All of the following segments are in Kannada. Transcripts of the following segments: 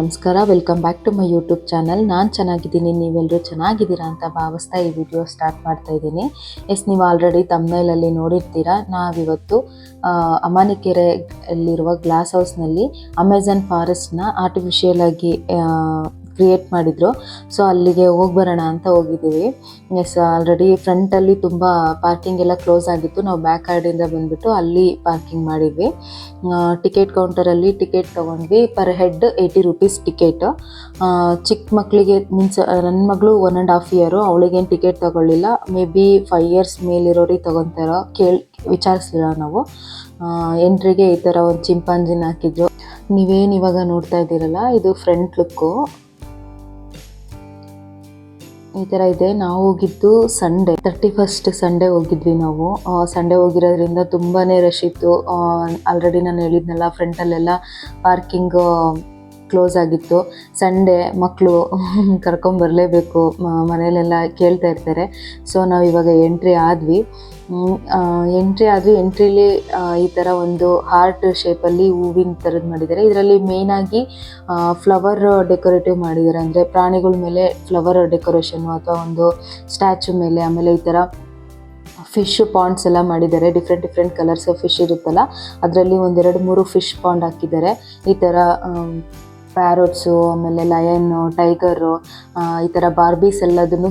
ನಮಸ್ಕಾರ. Welcome back to my YouTube channel ನಾನು ಚೆನ್ನಾಗಿದ್ದೀನಿ. ನೀವೆಲ್ಲರೂ ಚೆನ್ನಾಗಿದ್ದೀರಾ ಅಂತ ಭಾವಿಸ್ತಾ ಈ ವಿಡಿಯೋ ಸ್ಟಾರ್ಟ್ ಮಾಡ್ತಾ ಇದ್ದೀನಿ. ಎಸ್ ನೀವು ಆಲ್ರೆಡಿ ತಮ್ಮನೇಲಲ್ಲಿ ನೋಡಿರ್ತೀರಾ. ನಾವಿವತ್ತು ಅಮಾನಿಕೆರೆಯಲ್ಲಿರುವ ಗ್ಲಾಸ್ ಹೌಸ್ನಲ್ಲಿ ಅಮೆಝಾನ್ ಫಾರೆಸ್ಟ್ನ ಆರ್ಟಿಫಿಷಿಯಲ್ ಆಗಿ ಕ್ರಿಯೇಟ್ ಮಾಡಿದ್ರು. ಸೊ ಅಲ್ಲಿಗೆ ಹೋಗಿ ಬರೋಣ ಅಂತ ಹೋಗಿದ್ದೀವಿ. ಎಸ್ ಆಲ್ರೆಡಿ ಫ್ರಂಟಲ್ಲಿ ತುಂಬ ಪಾರ್ಕಿಂಗ್ ಎಲ್ಲ ಕ್ಲೋಸ್ ಆಗಿತ್ತು. ನಾವು ಬ್ಯಾಕ್ ಕಾರ್ಡಿಂದ ಬಂದ್ಬಿಟ್ಟು ಅಲ್ಲಿ ಪಾರ್ಕಿಂಗ್ ಮಾಡಿದ್ವಿ. ಟಿಕೆಟ್ ಕೌಂಟರಲ್ಲಿ ಟಿಕೆಟ್ ತೊಗೊಂಡ್ವಿ. Per head eighty rupees ticket ಚಿಕ್ಕ ಮಕ್ಕಳಿಗೆ ಮೀನ್ಸ್ ನನ್ನ ಮಗಳು ಒನ್ ಆ್ಯಂಡ್ ಹಾಫ್ ಇಯರು ಅವಳಿಗೇನು ಟಿಕೆಟ್ ತಗೊಳ್ಳಿಲ್ಲ. ಮೇ ಬಿ ಫೈವ್ ಇಯರ್ಸ್ ಮೇಲಿರೋರಿಗೆ ತೊಗೊತಾರೋ ಕೇಳಿ, ವಿಚಾರಿಸಲಿಲ್ಲ ನಾವು. ಎಂಟ್ರಿಗೆ ಈ ಥರ ಒಂದು ಚಿಂಪಾಂಜಿನ ಹಾಕಿದ್ರು. ನೀವೇನು ಇವಾಗ ನೋಡ್ತಾ ಇದ್ದೀರಲ್ಲ, ಇದು ಫ್ರಂಟ್ ಲುಕ್ಕು ಈ ಥರ ಇದೆ. ನಾವು ಹೋಗಿದ್ದು ಸಂಡೇ ತರ್ಟಿ ಫಸ್ಟ್ ಸಂಡೇ ಹೋಗಿದ್ವಿ ನಾವು. ಸಂಡೇ ಹೋಗಿರೋದ್ರಿಂದ ತುಂಬಾ ರಶ್ ಇತ್ತು. ಆಲ್ರೆಡಿ ನಾನು ಹೇಳಿದ್ನಲ್ಲ ಫ್ರಂಟಲ್ಲೆಲ್ಲ ಪಾರ್ಕಿಂಗ್ ಕ್ಲೋಸ್ ಆಗಿತ್ತು. ಸಂಡೇ ಮಕ್ಕಳು ಕರ್ಕೊಂಬರಲೇಬೇಕು ಮನೇಲೆಲ್ಲ ಕೇಳ್ತಾ ಇರ್ತಾರೆ. ಸೊ ನಾವು ಇವಾಗ ಎಂಟ್ರಿ ಆದ್ವಿ. ಎಂಟ್ರಿ ಆದ್ವಿ ಎಂಟ್ರಿಲಿ ಈ ತರ ಒಂದು ಹಾರ್ಟ್ ಶೇಪಲ್ಲಿ ಹೂವಿನ ತರದ್ ಮಾಡಿದ್ದಾರೆ. ಇದರಲ್ಲಿ ಮೇಯ್ನಾಗಿ ಫ್ಲವರ್ ಡೆಕೋರೇಟಿವ್ ಮಾಡಿದ್ದಾರೆ. ಅಂದ್ರೆ ಪ್ರಾಣಿಗಳ ಮೇಲೆ ಫ್ಲವರ್ ಡೆಕೋರೇಷನ್ ಅಥವಾ ಒಂದು ಸ್ಟ್ಯಾಚು ಮೇಲೆ, ಆಮೇಲೆ ಈ ತರ ಫಿಶ್ ಪಾಂಡ್ಸ್ ಎಲ್ಲ ಮಾಡಿದ್ದಾರೆ. ಡಿಫ್ರೆಂಟ್ ಡಿಫ್ರೆಂಟ್ ಕಲರ್ಸ್ ಫಿಶ್ ಇರುತ್ತಲ್ಲ, ಅದರಲ್ಲಿ ಒಂದೆರಡು ಮೂರು ಫಿಶ್ ಪಾಂಡ್ ಹಾಕಿದ್ದಾರೆ. ಈ ಥರ ಪ್ಯಾರೋಟ್ಸು ಆಮೇಲೆ ಲಯನ್ನು ಟೈಗರು ಈ ಥರ ಬಾರ್ಬೀಸ್ ಎಲ್ಲದನ್ನು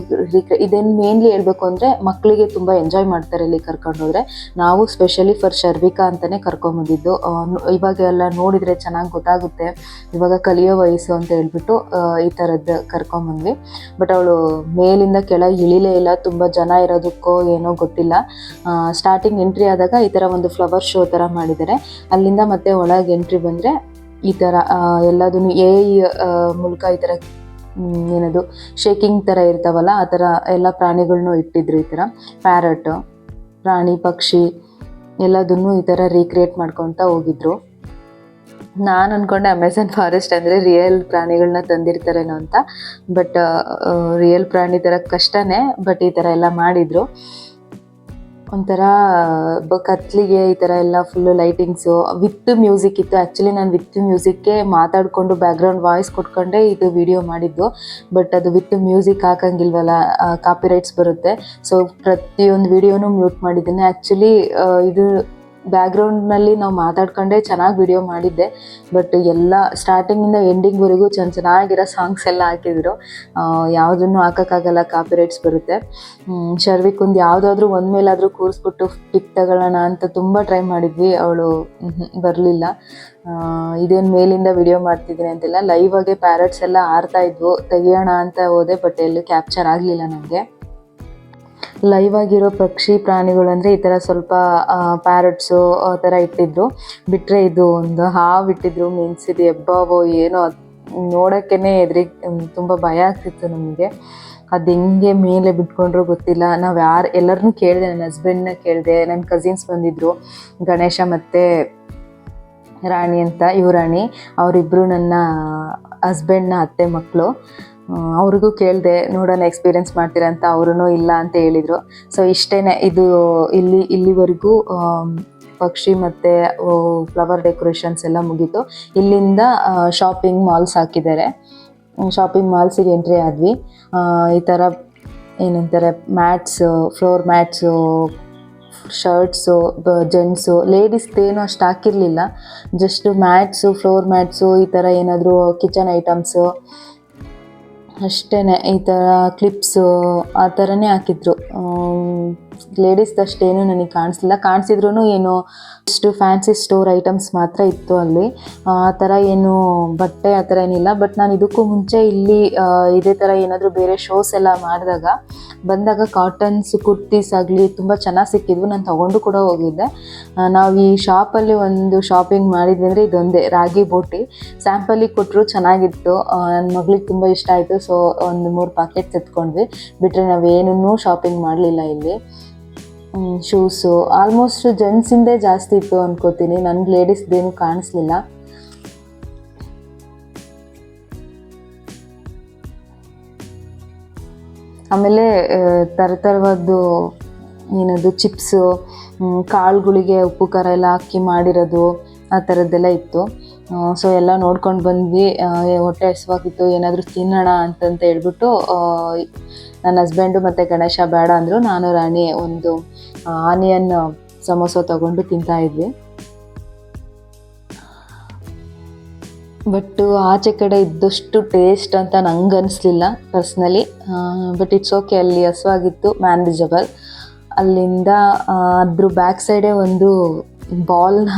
ಇದೇನು ಮೇನ್ಲಿ ಹೇಳಬೇಕು ಅಂದರೆ ಮಕ್ಕಳಿಗೆ ತುಂಬ ಎಂಜಾಯ್ ಮಾಡ್ತಾರೆ ಇಲ್ಲಿ ಕರ್ಕೊಂಡು ಹೋದರೆ. ನಾವು ಸ್ಪೆಷಲಿ ಫಾರ್ ಶರ್ವಿಕಾ ಅಂತಲೇ ಕರ್ಕೊಂಬಂದಿದ್ದು ಇವಾಗ ಎಲ್ಲ ನೋಡಿದರೆ ಚೆನ್ನಾಗಿ ಗೊತ್ತಾಗುತ್ತೆ. ಇವಾಗ ಕಲಿಯೋ ವಯಸ್ಸು ಅಂತ ಹೇಳ್ಬಿಟ್ಟು ಈ ಥರದ್ದು ಕರ್ಕೊಂಬಂದ್ವಿ ಬಟ್ ಅವಳು ಮೇಲಿಂದ ಕೆಳಗೆ ಇಳಿಲೇ ಇಲ್ಲ. ತುಂಬ ಜನ ಇರೋದಕ್ಕೋ ಏನೋ ಗೊತ್ತಿಲ್ಲ. ಸ್ಟಾರ್ಟಿಂಗ್ ಎಂಟ್ರಿ ಆದಾಗ ಈ ಥರ ಒಂದು ಫ್ಲವರ್ ಶೋ ಥರ ಮಾಡಿದ್ದಾರೆ. ಅಲ್ಲಿಂದ ಮತ್ತೆ ಒಳಗೆ ಎಂಟ್ರಿ ಬಂದರೆ ಈ ಥರ ಎಲ್ಲದನ್ನು ಎ ಮೂಲಕ ಈ ಥರ ಏನದು ಶೇಕಿಂಗ್ ಥರ ಇರ್ತಾವಲ್ಲ, ಆ ಥರ ಎಲ್ಲ ಪ್ರಾಣಿಗಳನ್ನೂ ಇಟ್ಟಿದ್ರು ಈ ಥರ. ಪ್ಯಾರಟ್ ಪ್ರಾಣಿ, ಪಕ್ಷಿ, ಎಲ್ಲದನ್ನು ಈ ಥರ ರೀಕ್ರಿಯೇಟ್ ಮಾಡ್ಕೊತ ಹೋಗಿದ್ರು. ನಾನು ಅಂದ್ಕೊಂಡೆ ಅಮೆಝಾನ್ ಫಾರೆಸ್ಟ್ ಅಂದರೆ ರಿಯಲ್ ಪ್ರಾಣಿಗಳನ್ನ ತಂದಿರ್ತಾರೇನೋ ಅಂತ. ಬಟ್ ರಿಯಲ್ ಪ್ರಾಣಿ ಥರ ಕಷ್ಟನೇ ಬಟ್ ಈ ಥರ ಎಲ್ಲ ಮಾಡಿದರು. ಒಂಥರ ಕತ್ಲಿಗೆ ಈ ಥರ ಎಲ್ಲ ಫುಲ್ಲು ಲೈಟಿಂಗ್ಸು ವಿತ್ ಮ್ಯೂಸಿಕ್ ಇತ್ತು. ಆ್ಯಕ್ಚುಲಿ ನಾನು ವಿತ್ ಮ್ಯೂಸಿಕ್ಗೆ ಮಾತಾಡಿಕೊಂಡು ಬ್ಯಾಕ್ಗ್ರೌಂಡ್ ವಾಯ್ಸ್ ಕೊಟ್ಕೊಂಡೆ ಇದು ವಿಡಿಯೋ ಮಾಡಿದ್ದು. ಬಟ್ ಅದು ವಿತ್ ಮ್ಯೂಸಿಕ್ ಹಾಕಂಗಿಲ್ವಲ್ಲ ಕಾಪಿ ರೈಟ್ಸ್ ಬರುತ್ತೆ. ಸೊ ಪ್ರತಿಯೊಂದು ವಿಡಿಯೋನು ಮ್ಯೂಟ್ ಮಾಡಿದ್ದೀನಿ. ಆ್ಯಕ್ಚುಲಿ ಇದು ಬ್ಯಾಕ್ಗ್ರೌಂಡ್ನಲ್ಲಿ ನಾವು ಮಾತಾಡ್ಕೊಂಡೆ ಚೆನ್ನಾಗಿ ವಿಡಿಯೋ ಮಾಡಿದ್ದೆ. ಬಟ್ ಎಲ್ಲ ಸ್ಟಾರ್ಟಿಂಗಿಂದ ಎಂಡಿಂಗ್ವರೆಗೂ ಚೆನ್ನ ಚೆನ್ನಾಗಿರೋ ಸಾಂಗ್ಸ್ ಎಲ್ಲ ಹಾಕಿದ್ರು. ಯಾವುದನ್ನು ಹಾಕೋಕ್ಕಾಗಲ್ಲ ಕಾಪಿ ರೈಟ್ಸ್ ಬರುತ್ತೆ ಶರ್ವಿಕೊಂದು ಯಾವುದಾದ್ರೂ ಒಂದು ಮೇಲಾದರೂ ಕೂರಿಸ್ಬಿಟ್ಟು ಪಿಕ್ ತಗೊಳ್ಳೋಣ ಅಂತ ತುಂಬ ಟ್ರೈ ಮಾಡಿದ್ವಿ. ಅವಳು ಬರಲಿಲ್ಲ. ಇದೇನು ಮೇಲಿಂದ ವಿಡಿಯೋ ಮಾಡ್ತಿದ್ದೀನಿ ಅಂತೆಲ್ಲ. ಲೈವ್ ಆಗಿ ಪ್ಯಾರಟ್ಸ್ ಎಲ್ಲ ಆರ್ತಾ ಇದ್ವು. ತೆಗಿಯೋಣ ಅಂತ ಹೋದೆ ಬಟ್ ಎಲ್ಲೂ ಕ್ಯಾಪ್ಚರ್ ಆಗಲಿಲ್ಲ ನನಗೆ ಲೈವ್ ಆಗಿರೋ ಪಕ್ಷಿ ಪ್ರಾಣಿಗಳು ಅಂದರೆ ಈ ಥರ ಸ್ವಲ್ಪ ಪ್ಯಾರಟ್ಸು ಆ ಥರ ಇಟ್ಟಿದ್ರು. ಬಿಟ್ಟರೆ ಇದು ಒಂದು ಹಾವು ಇಟ್ಟಿದ್ರು ಮೀನ್ಸ್ ಇದು ಎಬ್ಬಾವೋ ಏನೋ ನೋಡೋಕ್ಕೇ ಎದುರಿ ತುಂಬ ಭಯ ಆಗ್ತಿತ್ತು ನಮಗೆ. ಅದು ಹೆಂಗೆ ಮೇಲೆ ಬಿಟ್ಕೊಂಡ್ರು ಗೊತ್ತಿಲ್ಲ. ನಾವು ಯಾರು ಎಲ್ಲರನ್ನೂ ಕೇಳಿದೆ ನನ್ನ ಹಸ್ಬೆಂಡ್ನ ಕೇಳಿದೆ ನನ್ನ ಕಸಿನ್ಸ್ ಬಂದಿದ್ದರು ಗಣೇಶ ಮತ್ತು ರಾಣಿ ಅಂತ ಇವರಾಣಿ ಅವರಿಬ್ಬರು ನನ್ನ ಹಸ್ಬೆಂಡ್ನ ಅತ್ತೆ ಮಕ್ಕಳು ಅವ್ರಿಗೂ ಕೇಳಿದೆ, ನೋಡೋಣ ಎಕ್ಸ್ಪೀರಿಯೆನ್ಸ್ ಮಾಡ್ತೀರಾ ಅಂತ ಅವರು ಇಲ್ಲ ಅಂತ ಹೇಳಿದರು. ಸೊ ಇಷ್ಟೇ ಇದು ಇಲ್ಲಿ, ಇಲ್ಲಿವರೆಗೂ ಪಕ್ಷಿ ಮತ್ತು ಫ್ಲವರ್ ಡೆಕೋರೇಷನ್ಸ್ ಎಲ್ಲ ಮುಗೀತು. ಇಲ್ಲಿಂದ ಶಾಪಿಂಗ್ ಮಾಲ್ಸ್ ಹಾಕಿದ್ದಾರೆ. ಶಾಪಿಂಗ್ ಮಾಲ್ಸಿಗೆ ಎಂಟ್ರಿ ಆದ್ವಿ. ಈ ಥರ ಏನಂತಾರೆ mats floor mats shirts gents ಲೇಡೀಸ್ದೇನು ಅಷ್ಟು ಹಾಕಿರಲಿಲ್ಲ. ಜಸ್ಟ್ ಮ್ಯಾಟ್ಸು ಫ್ಲೋರ್ ಮ್ಯಾಟ್ಸು ಈ ಥರ ಏನಾದರೂ ಕಿಚನ್ ಐಟಮ್ಸು ಅಷ್ಟೇ ಈ ಥರ ಕ್ಲಿಪ್ಸು ಆ ಥರನೇ ಹಾಕಿದ್ರು. ಲೇಡೀಸ್ದಷ್ಟೇನು ನನಗೆ ಕಾಣಿಸ್ಲಿಲ್ಲ. ಕಾಣಿಸಿದ್ರು ಏನು, ಅಷ್ಟು ಫ್ಯಾನ್ಸಿ ಸ್ಟೋರ್ ಐಟಮ್ಸ್ ಮಾತ್ರ ಇತ್ತು ಅಲ್ಲಿ. ಆ ಥರ ಏನು ಬಟ್ಟೆ, ಆ ಥರ ಏನಿಲ್ಲ. ಬಟ್ ನಾನು ಇದಕ್ಕೂ ಮುಂಚೆ ಇಲ್ಲಿ ಇದೇ ಥರ ಏನಾದರೂ ಬೇರೆ ಶೋಸ್ ಎಲ್ಲ ಮಾಡಿದಾಗ ಬಂದಾಗ ಕಾಟನ್ಸ್ ಕುರ್ತೀಸ್ ಆಗಲಿ ತುಂಬ ಚೆನ್ನಾಗಿ ಸಿಕ್ಕಿದ್ವು. ನಾನು ತೊಗೊಂಡು ಕೂಡ ಹೋಗಿದ್ದೆ. ನಾವು ಈ ಶಾಪಲ್ಲಿ ಒಂದು ಶಾಪಿಂಗ್ ಮಾಡಿದ್ವಿ ಅಂದರೆ ಇದೊಂದೇ, ರಾಗಿ ಬೋಟಿ. ಸ್ಯಾಂಪಲಿಗೆ ಕೊಟ್ಟರು ಚೆನ್ನಾಗಿತ್ತು. ನನ್ನ ಮಗಳಿಗೆ ತುಂಬ ಇಷ್ಟ ಆಯಿತು. ಸೊ ಒಂದು ಮೂರು ಪ್ಯಾಕೆಟ್ಸ್ ಎತ್ಕೊಂಡ್ವಿ. ಬಿಟ್ಟರೆ ನಾವೇನೂ ಶಾಪಿಂಗ್ ಮಾಡಲಿಲ್ಲ ಇಲ್ಲಿ. ಶೂಸು ಆಲ್ಮೋಸ್ಟ್ ಜೆಂಟ್ಸಿಂದೇ ಜಾಸ್ತಿ ಇತ್ತು ಅನ್ಕೋತೀನಿ. ನನ್ಗೆ ಲೇಡೀಸ್ದೇನು ಕಾಣಿಸ್ಲಿಲ್ಲ. ಆಮೇಲೆ ಥರ ಥರವಾದ್ದು ಏನದು, ಚಿಪ್ಸು ಕಾಳುಗಳಿಗೆ ಉಪ್ಪು, ಖಾರ ಎಲ್ಲ ಹಾಕಿ ಮಾಡಿರೋದು ಆ ಥರದ್ದೆಲ್ಲ ಇತ್ತು. ಸೊ ಎಲ್ಲ ನೋಡ್ಕೊಂಡು ಬಂದ್ವಿ. ಹೊಟ್ಟೆ ಹಸಿವಾಗಿತ್ತು, ಏನಾದರೂ ತಿನ್ನೋಣ ಅಂತಂತ ಹೇಳ್ಬಿಟ್ಟು ನನ್ನ ಹಸ್ಬೆಂಡು ಮತ್ತು ಗಣೇಶ ಬೇಡ ಅಂದರು. ನಾನು, ರಾಣಿ ಒಂದು ಆನಿಯನ್ ಸಮೋಸ ತಗೊಂಡು ತಿಂತಾ ಬಟ್ ಆಚೆ ಕಡೆ ಇದ್ದಷ್ಟು ಟೇಸ್ಟ್ ಅಂತ ನಂಗೆ ಅನಿಸ್ಲಿಲ್ಲ ಪರ್ಸ್ನಲಿ ಬಟ್ ಇಟ್ಸ್ ಓಕೆ ಅಲ್ಲಿ ಹಸುವಾಗಿತ್ತು ಮ್ಯಾನೇಜಬಲ್ ಅಲ್ಲಿಂದ ಅದ್ರ ಬ್ಯಾಕ್ ಸೈಡೇ ಒಂದು ಬಾಲ್ನ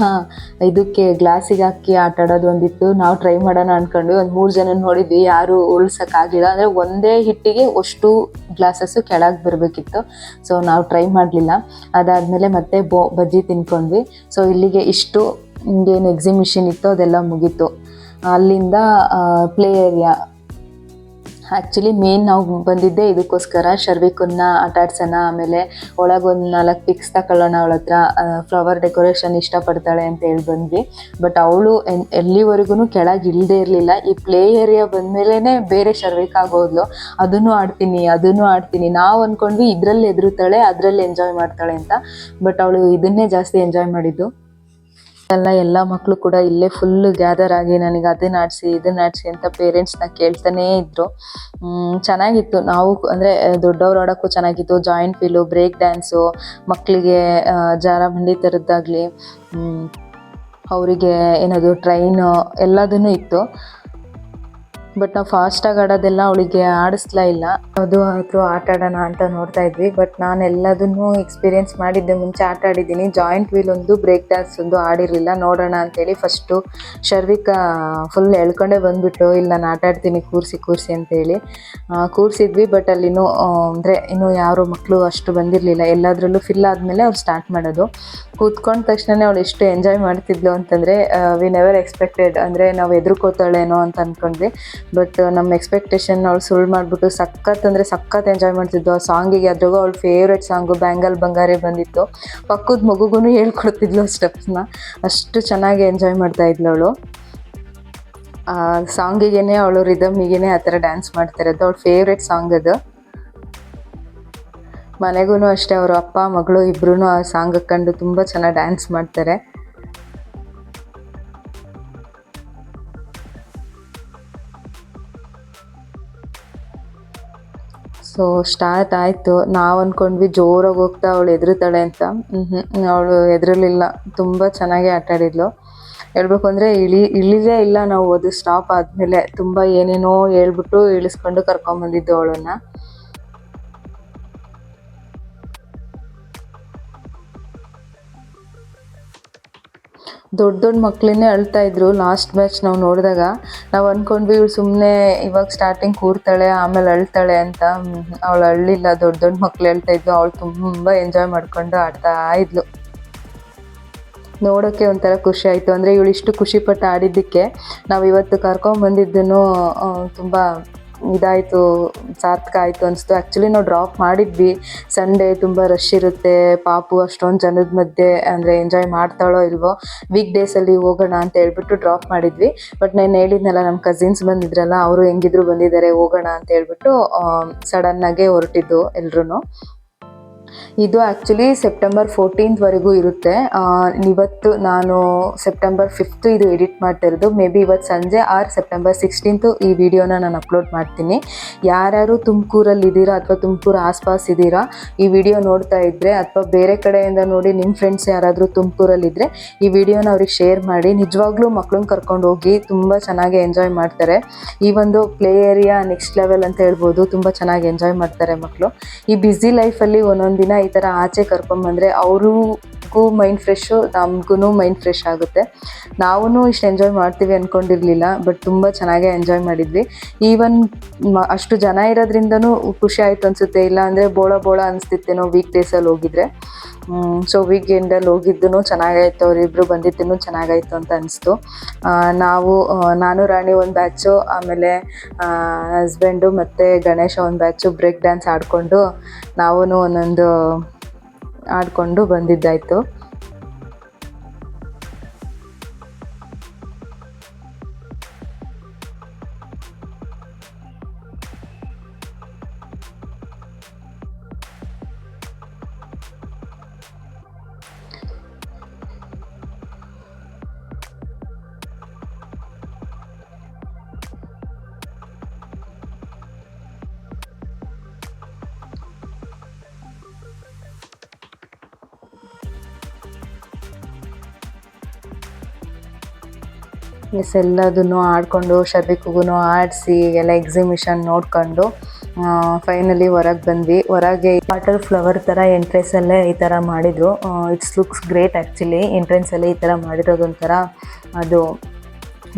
ಇದಕ್ಕೆ ಗ್ಲಾಸಿಗೆ ಹಾಕಿ ಆಟ ಆಡೋದು ಒಂದಿತ್ತು. ನಾವು ಟ್ರೈ ಮಾಡೋಣ ಅಂದ್ಕೊಂಡ್ವಿ ಒಂದು ಮೂರು ಜನ ನೋಡಿದ್ವಿ. ಯಾರು ಉಳ್ಸೋಕ್ಕಾಗಲಿಲ್ಲ ಅಂದರೆ ಒಂದೇ ಹಿಟ್ಟಿಗೆ ಅಷ್ಟು ಗ್ಲಾಸಸ್ಸು ಕೆಳಗೆ ಬರಬೇಕಿತ್ತು. ಸೊ ನಾವು ಟ್ರೈ ಮಾಡಲಿಲ್ಲ. ಅದಾದಮೇಲೆ ಮತ್ತೆ ಬೋ, ಬಜ್ಜಿ ತಿನ್ಕೊಂಡ್ವಿ. ಸೊ ಇಲ್ಲಿಗೆ ಇಷ್ಟು, ಹಿಂಗೇನು ಎಕ್ಸಿಬಿಷನ್ ಇತ್ತು ಅದೆಲ್ಲ ಮುಗೀತು. ಅಲ್ಲಿಂದ ಪ್ಲೇ ಏರಿಯಾ ಆ್ಯಕ್ಚುಲಿ ಮೇನ್ ನಾವು ಬಂದಿದ್ದೆ ಇದಕ್ಕೋಸ್ಕರ ಶರ್ವಿಕನ್ನ ಆಟ ಆಡ್ಸೋಣ ಆಮೇಲೆ ಒಳಗೊಂದು ನಾಲ್ಕು ಪಿಕ್ಸ್ ತಗೊಳ್ಳೋಣ ಅವಳ ಹತ್ರ. ಫ್ಲವರ್ ಡೆಕೋರೇಷನ್ ಇಷ್ಟಪಡ್ತಾಳೆ ಅಂತ ಹೇಳಿ ಬಂದ್ವಿ. ಬಟ್ ಅವಳು ಎನ್ ಎಲ್ಲಿವರೆಗೂ ಕೆಳಗೆ ಇಲ್ಲದೆ ಇರಲಿಲ್ಲ. ಈ ಪ್ಲೇ ಏರಿಯಾ ಬಂದಮೇಲೆ ಬೇರೆ ಶರ್ವಿಕ್ ಆಗೋದ್ಲು. ಅದನ್ನು ಆಡ್ತೀನಿ ಅದನ್ನು ಆಡ್ತೀನಿ. ನಾವು ಅಂದ್ಕೊಂಡ್ವಿ ಇದರಲ್ಲಿ ಎದುರುತ್ತಾಳೆ, ಅದರಲ್ಲಿ ಎಂಜಾಯ್ ಮಾಡ್ತಾಳೆ ಅಂತ. ಬಟ್ ಅವಳು ಇದನ್ನೇ ಜಾಸ್ತಿ ಎಂಜಾಯ್ ಮಾಡಿದ್ದು. ಎಲ್ಲ ಎಲ್ಲ ಮಕ್ಕಳು ಕೂಡ ಇಲ್ಲೇ ಫುಲ್ ಗ್ಯಾದರ್ ಆಗಿ ನನಗೆ ಅದನ್ನ ಆಡಿಸಿ ಇದನ್ನ ಆಡಿಸಿ ಅಂತ ಪೇರೆಂಟ್ಸ್ನ ಕೇಳ್ತಾನೆ ಇದ್ರು. ಮ್, ಚೆನ್ನಾಗಿತ್ತು. ನಾವು ಅಂದರೆ ದೊಡ್ಡವ್ರು ಆಡೋಕ್ಕೂ ಚೆನ್ನಾಗಿತ್ತು. ಜಾಯಿಂಟ್ ಫೀಲು ಬ್ರೇಕ್ ಡ್ಯಾನ್ಸು ಮಕ್ಕಳಿಗೆ ಜಾರಬಂಡಿ ಥರದ್ದಾಗಲಿ ಅವರಿಗೆ ಏನದು ಟ್ರೈನು ಎಲ್ಲದನ್ನೂ ಇತ್ತು. ಬಟ್ ನಾವು ಫಾಸ್ಟಾಗಿ ಆಡೋದೆಲ್ಲ ಅವಳಿಗೆ ಆಡಿಸ್ಲಾ ಇಲ್ಲ. ಅದು ಆದರೂ ಆಟ ಆಡೋಣ ಅಂತ ನೋಡ್ತಾ ಇದ್ವಿ. ಬಟ್ ನಾನು ಎಲ್ಲದನ್ನು ಎಕ್ಸ್ಪೀರಿಯೆನ್ಸ್ ಮಾಡಿದ್ದೆ. ಮುಂಚೆ ಆಟ ಆಡಿದ್ದೀನಿ. ಜಾಯಿಂಟ್ ವೀಲ್ ಒಂದು ಬ್ರೇಕ್ ಡ್ಯಾನ್ಸ್ ಒಂದು ಆಡಿರಲಿಲ್ಲ. ನೋಡೋಣ ಅಂತೇಳಿ ಫಸ್ಟು ಶರ್ವಿಕ ಫುಲ್ ಎಳ್ಕೊಂಡೇ ಬಂದ್ಬಿಟ್ಟು ಇಲ್ಲಿ ನಾನು ಆಟ ಆಡ್ತೀನಿ, ಕೂರಿಸಿ ಕೂರಿಸಿ ಅಂತೇಳಿ. ಕೂರಿಸಿದ್ವಿ. ಬಟ್ ಅಲ್ಲಿನೂ ಅಂದರೆ ಇನ್ನೂ ಯಾರು ಮಕ್ಕಳು ಅಷ್ಟು ಬಂದಿರಲಿಲ್ಲ. ಎಲ್ಲದರಲ್ಲೂ ಫಿಲ್ ಆದಮೇಲೆ ಅವ್ರು ಸ್ಟಾರ್ಟ್ ಮಾಡೋದು. ಕೂತ್ಕೊಂಡ ತಕ್ಷಣನೇ ಅವಳು ಎಷ್ಟು ಎಂಜಾಯ್ ಮಾಡ್ತಿದ್ಲು ಅಂತಂದರೆ ವಿ ನೆವರ್ ಎಕ್ಸ್ಪೆಕ್ಟೆಡ್ ಅಂದರೆ ನಾವು ಎದುರುಕೋತಾಳೇನೋ ಅಂತ ಅಂದ್ಕೊಂಡ್ವಿ ಬಟ್ ನಮ್ಮ ಎಕ್ಸ್ಪೆಕ್ಟೇಷನ್ ಅವಳು ಸುಳ್ಳು ಮಾಡಿಬಿಟ್ಟು ಸಖತ್ ಅಂದರೆ ಸಖತ್ ಎಂಜಾಯ್ ಮಾಡ್ತಿದ್ದು ಆ ಸಾಂಗಿಗೆ ಅದ್ರಾಗೂ ಅವಳ ಫೇವ್ರೆಟ್ ಸಾಂಗು ಬ್ಯಾಂಗಲ್ ಬಂಗಾರಿ ಬಂದಿತ್ತು. ಪಕ್ಕದ ಮಗುಗೂ ಹೇಳ್ಕೊಡ್ತಿದ್ಲು ಸ್ಟೆಪ್ಸ್ನ ಅಷ್ಟು ಚೆನ್ನಾಗಿ ಎಂಜಾಯ್ ಮಾಡ್ತಾ ಇದ್ಲು ಅವಳು. ಆ ಸಾಂಗಿಗೇನೆ ಅವಳು ರಿದಮಿಗೇನೆ ಆ ಥರ ಡ್ಯಾನ್ಸ್ ಮಾಡ್ತಿರೋದು ಅವಳ ಫೇವ್ರೆಟ್ ಸಾಂಗ್ ಅದು. ಮನೆಗೂ ಅಷ್ಟೇ, ಅವರು ಅಪ್ಪ, ಮಗಳು ಇಬ್ಬರೂ ಆ ಸಾಂಗ್ ಕಂಡು ತುಂಬ ಚೆನ್ನಾಗಿ ಡ್ಯಾನ್ಸ್ ಮಾಡ್ತಾರೆ. ಸೊ ಸ್ಟಾರ್ಟ್ ಆಯಿತು. ನಾವು ಅಂದ್ಕೊಂಡ್ವಿ ಜೋರಾಗಿ ಹೋಗ್ತಾ ಅವಳು ಎದುರುತ್ತಾಳೆ ಅಂತ. ಅವಳು ಎದುರಲಿಲ್ಲ ತುಂಬ ಚೆನ್ನಾಗಿ ಆಟ ಆಡಿದ್ಲು. ಹೇಳ್ಬೇಕು ಅಂದರೆ ಇಳಿ ಇಳಿದೇ ಇಲ್ಲ ನಾವು ಅದು ಸ್ಟಾಪ್ ಆದಮೇಲೆ. ತುಂಬ ಏನೇನೋ ಹೇಳ್ಬಿಟ್ಟು ಇಳಿಸ್ಕೊಂಡು ಕರ್ಕೊಂಬಂದಿದ್ದು ಅವಳನ್ನು. ದೊಡ್ಡ ದೊಡ್ಡ ಮಕ್ಕಳನ್ನೇ ಅಳ್ತಾ ಇದ್ರು ಲಾಸ್ಟ್ ಮ್ಯಾಚ್ ನಾವು ನೋಡಿದಾಗ. ನಾವು ಅಂದ್ಕೊಂಡ್ವಿ ಇವಳು ಸುಮ್ಮನೆ ಇವಾಗ ಸ್ಟಾರ್ಟಿಂಗ್ ಕೂರ್ತಾಳೆ ಆಮೇಲೆ ಅಳ್ತಾಳೆ ಅಂತ. ಅವಳು ಅಳ್ಳಿಲ್ಲ, ದೊಡ್ಡ ದೊಡ್ಡ ಮಕ್ಕಳು ಹೇಳ್ತಾ ಇದ್ಲು ಅವಳು ತುಂಬ ಎಂಜಾಯ್ ಮಾಡ್ಕೊಂಡು ಆಡ್ತಾ ಇದ್ಲು. ನೋಡೋಕ್ಕೆ ಒಂಥರ ಖುಷಿ ಆಯಿತು. ಅಂದರೆ ಇವಳು ಇಷ್ಟು ಖುಷಿಪಟ್ಟು ಆಡಿದ್ದಕ್ಕೆ ನಾವು ಇವತ್ತು ಕರ್ಕೊಂಬಂದಿದ್ದನ್ನು ತುಂಬ ಇದಾಯಿತು, ಸಾರ್ಥಕ ಆಯಿತು ಅನಿಸ್ತು. ಆ್ಯಕ್ಚುಲಿ ನಾವು ಡ್ರಾಪ್ ಮಾಡಿದ್ವಿ. ಸಂಡೇ ತುಂಬ ರಶ್ ಇರುತ್ತೆ. ಪಾಪು ಅಷ್ಟೊಂದು ಜನದ ಮಧ್ಯೆ ಅಂದರೆ ಎಂಜಾಯ್ ಮಾಡ್ತಾಳೋ ಇಲ್ವೋ ವೀಕ್ ಡೇಸಲ್ಲಿ ಹೋಗೋಣ ಅಂತ ಹೇಳ್ಬಿಟ್ಟು ಡ್ರಾಪ್ ಮಾಡಿದ್ವಿ. ಬಟ್ ನಾನು ಹೇಳಿದ್ನಲ್ಲ ನಮ್ಮ ಕಸಿನ್ಸ್ ಬಂದಿದ್ರಲ್ಲ, ಅವರು ಹೆಂಗಿದ್ರು ಬಂದಿದ್ದಾರೆ, ಹೋಗೋಣ ಅಂತ ಹೇಳ್ಬಿಟ್ಟು ಸಡನ್ನಾಗೆ ಹೊರಟಿದ್ದು ಎಲ್ರೂ ಇದು ಆ್ಯಕ್ಚುಲಿ ಸೆಪ್ಟೆಂಬರ್ ಫೋರ್ಟೀನ್ತ್ವರೆಗೂ ಇರುತ್ತೆ. ಇವತ್ತು ನಾನು ಸೆಪ್ಟೆಂಬರ್ ಫಿಫ್ತ್ ಇದು ಎಡಿಟ್ ಮಾಡ್ತಿರೋದು. ಮೇ ಬಿ ಇವತ್ತು ಸಂಜೆ ಆರ್ ಸೆಪ್ಟೆಂಬರ್ ಸಿಕ್ಸ್ಟೀನ್ತು ಈ ವಿಡಿಯೋನ ನಾನು ಅಪ್ಲೋಡ್ ಮಾಡ್ತೀನಿ. ಯಾರ್ಯಾರು ತುಮಕೂರಲ್ಲಿ ಇದ್ದೀರಾ ಅಥವಾ ತುಮಕೂರು ಆಸ್ಪಾಸ್ ಇದ್ದೀರಾ ಈ ವಿಡಿಯೋ ನೋಡ್ತಾ ಇದ್ದರೆ ಅಥವಾ ಬೇರೆ ಕಡೆಯಿಂದ ನೋಡಿ ನಿಮ್ಮ ಫ್ರೆಂಡ್ಸ್ ಯಾರಾದರೂ ತುಮಕೂರಲ್ಲಿದ್ದರೆ ಈ ವಿಡಿಯೋನ ಅವ್ರಿಗೆ ಶೇರ್ ಮಾಡಿ. ನಿಜವಾಗ್ಲೂ ಮಕ್ಳನ್ನ ಕರ್ಕೊಂಡು ಹೋಗಿ ತುಂಬ ಚೆನ್ನಾಗಿ ಎಂಜಾಯ್ ಮಾಡ್ತಾರೆ. ಈ ಒಂದು ಪ್ಲೇ ಏರಿಯಾ ನೆಕ್ಸ್ಟ್ ಲೆವೆಲ್ ಅಂತ ಹೇಳ್ಬೋದು. ತುಂಬ ಚೆನ್ನಾಗಿ ಎಂಜಾಯ್ ಮಾಡ್ತಾರೆ ಮಕ್ಕಳು ಈ ಬ್ಯುಸಿ ಲೈಫಲ್ಲಿ ಒಂದೊಂದು ದಿನ ಈ ಥರ ಆಚೆ ಕರ್ಕೊಂಬಂದರೆ ಅವ್ರಿಗೂ ಮೈಂಡ್ ಫ್ರೆಶ್ಶು ನಮಗೂ ಮೈಂಡ್ ಫ್ರೆಶ್ ಆಗುತ್ತೆ. ನಾವೂ ಇಷ್ಟು ಎಂಜಾಯ್ ಮಾಡ್ತೀವಿ ಅಂದ್ಕೊಂಡಿರಲಿಲ್ಲ ಬಟ್ ತುಂಬ ಚೆನ್ನಾಗೇ ಎಂಜಾಯ್ ಮಾಡಿದ್ವಿ. ಈವನ್ ಮ, ಅಷ್ಟು ಜನ ಇರೋದ್ರಿಂದನೂ ಖುಷಿ ಆಯಿತು ಅನಿಸುತ್ತೆ ಇಲ್ಲ ಅಂದರೆ ಬೋಳ ಬೋಳ ಅನಿಸ್ತಿತ್ತೇನೋ ವೀಕ್ ಡೇಸಲ್ಲಿ ಹೋಗಿದ್ರೆ. ಸೊ ವೀಕೆಂಡಲ್ಲಿ ಹೋಗಿದ್ದು ಚೆನ್ನಾಗಾಯ್ತು ಅವರಿಬ್ಬರು ಬಂದಿದ್ದು ಚೆನ್ನಾಗಾಯ್ತು ಅಂತ ಅನಿಸ್ತು. ನಾವು ನಾನು, ರಾಣಿ ಒಂದು ಬ್ಯಾಚು ಆಮೇಲೆ ಹಸ್ಬೆಂಡು ಮತ್ತು ಗಣೇಶ ಒಂದು ಬ್ಯಾಚು ಬ್ರೇಕ್ ಡ್ಯಾನ್ಸ್ ಆಡಿಕೊಂಡು ನಾವೂ ಒಂದೊಂದು ಆಡಿಕೊಂಡು ಬಂದಿದ್ದಾಯಿತು. ಎಸ್ ಎಲ್ಲದನ್ನು ಆಡಿಕೊಂಡು ಶರ್ವಿಕ್ಗೂ ಆಡಿಸಿ ಎಲ್ಲ ಎಕ್ಸಿಮಿಷನ್ ನೋಡ್ಕೊಂಡು ಫೈನಲಿ ಹೊರಗೆ ಬಂದ್ವಿ. ಹೊರಗೆ ವಾಟರ್ ಫ್ಲವರ್ ಥರ ಎಂಟ್ರೆನ್ಸಲ್ಲೇ ಈ ಥರ ಮಾಡಿದರು. ಇಟ್ಸ್ ಲುಕ್ಸ್ ಗ್ರೇಟ್ ಆ್ಯಕ್ಚುಲಿ ಎಂಟ್ರೆನ್ಸಲ್ಲೇ ಈ ಥರ ಮಾಡಿರೋದೊಂಥರ ಅದು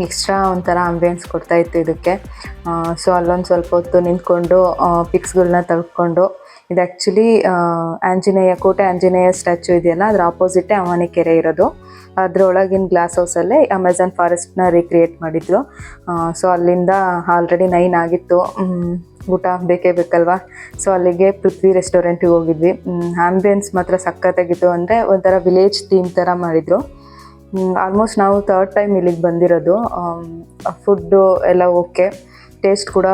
ಎಕ್ಸ್ಟ್ರಾ ಒಂಥರ ಆಂಬಿಯನ್ಸ್ ಕೊಡ್ತಾ ಇತ್ತು ಇದಕ್ಕೆ. ಸೊ ಅಲ್ಲೊಂದು ಸ್ವಲ್ಪ ಹೊತ್ತು ನಿಂತ್ಕೊಂಡು ಪಿಕ್ಸ್ಗಳನ್ನ ತೆಗೆದುಕೊಂಡು ಇದು ಆ್ಯಕ್ಚುಲಿ ಆಂಜನೇಯ, ಕೋಟೆ ಆಂಜನೇಯ ಸ್ಟ್ಯಾಚು ಇದೆಯಲ್ಲ, ಅದ್ರ ಆಪೋಸಿಟೇ ಅವನಿ ಕೆರೆ ಇರೋದು. ಅದರೊಳಗಿನ ಗ್ಲಾಸ್ ಹೌಸಲ್ಲೇ ಅಮೆಝಾನ್ ಫಾರೆಸ್ಟ್ನ ರೀಕ್ರಿಯೇಟ್ ಮಾಡಿದ್ರು. ಸೊ ಅಲ್ಲಿಂದ ಆಲ್ರೆಡಿ ನೈನ್ ಆಗಿತ್ತು. ಊಟ ಬೇಕೇ ಬೇಕಲ್ವಾ? ಸೊ ಅಲ್ಲಿಗೆ ಪೃಥ್ವಿ ರೆಸ್ಟೋರೆಂಟಿಗೆ ಹೋಗಿದ್ವಿ. ಆಂಬಿಯನ್ಸ್ ಮಾತ್ರ ಸಕ್ಕತ್ತಾಗಿತ್ತು ಅಂದರೆ ಒಂಥರ ವಿಲೇಜ್ ಥೀಮ್ ಥರ ಮಾಡಿದರು. ಆಲ್ಮೋಸ್ಟ್ ನಾವು ಥರ್ಡ್ ಟೈಮ್ ಇಲ್ಲಿಗೆ ಬಂದಿರೋದು. ಫುಡ್ಡು ಎಲ್ಲ ಓಕೆ ಟೇಸ್ಟ್ ಕೂಡ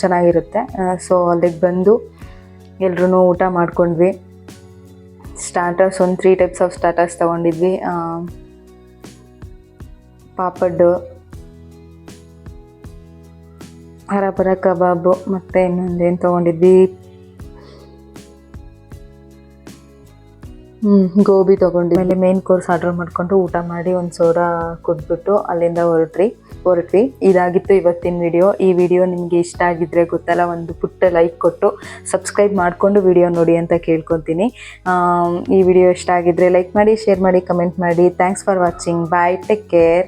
ಚೆನ್ನಾಗಿರುತ್ತೆ. ಸೊ ಅಲ್ಲಿಗೆ ಬಂದು ಎಲ್ರೂ ಊಟ ಮಾಡ್ಕೊಂಡ್ವಿ. ಸ್ಟಾರ್ಟರ್ಸ್ ಒಂದು ತ್ರೀ ಟೈಪ್ಸ್ ಆಫ್ ಸ್ಟಾರ್ಟರ್ಸ್ ತೊಗೊಂಡಿದ್ವಿ. ಪಾಪಡ್, ಹರಪರ ಕಬಾಬು ಮತ್ತು ಇನ್ನೊಂದೇನು ತೊಗೊಂಡಿದ್ವಿ? ಗೋಬಿ ತಗೊಂಡು ಆಮೇಲೆ ಮೇನ್ ಕೋರ್ಸ್ ಆರ್ಡರ್ ಮಾಡಿಕೊಂಡು ಊಟ ಮಾಡಿ ಒಂದು ಸೋಡಾ ಕುದ್ಬಿಟ್ಟು ಅಲ್ಲಿಂದ ಹೊರಟ್ರಿ ಹೊರಟ್ವಿ. ಇದಾಗಿತ್ತು ಇವತ್ತಿನ ವಿಡಿಯೋ ಈ ವಿಡಿಯೋ ನಿಮಗೆ ಇಷ್ಟ ಆಗಿದ್ರೆ ಗೊತ್ತಲ್ಲ, ಒಂದು ಪುಟ್ಟ ಲೈಕ್ ಕೊಟ್ಟು ಸಬ್ಸ್ಕ್ರೈಬ್ ಮಾಡಿಕೊಂಡು ವಿಡಿಯೋ ನೋಡಿ ಅಂತ ಕೇಳ್ಕೊತೀನಿ. ಈ ವಿಡಿಯೋ ಇಷ್ಟ ಆಗಿದ್ರೆ ಲೈಕ್ ಮಾಡಿ ಶೇರ್ ಮಾಡಿ ಕಮೆಂಟ್ ಮಾಡಿ. Thanks for watching bye take care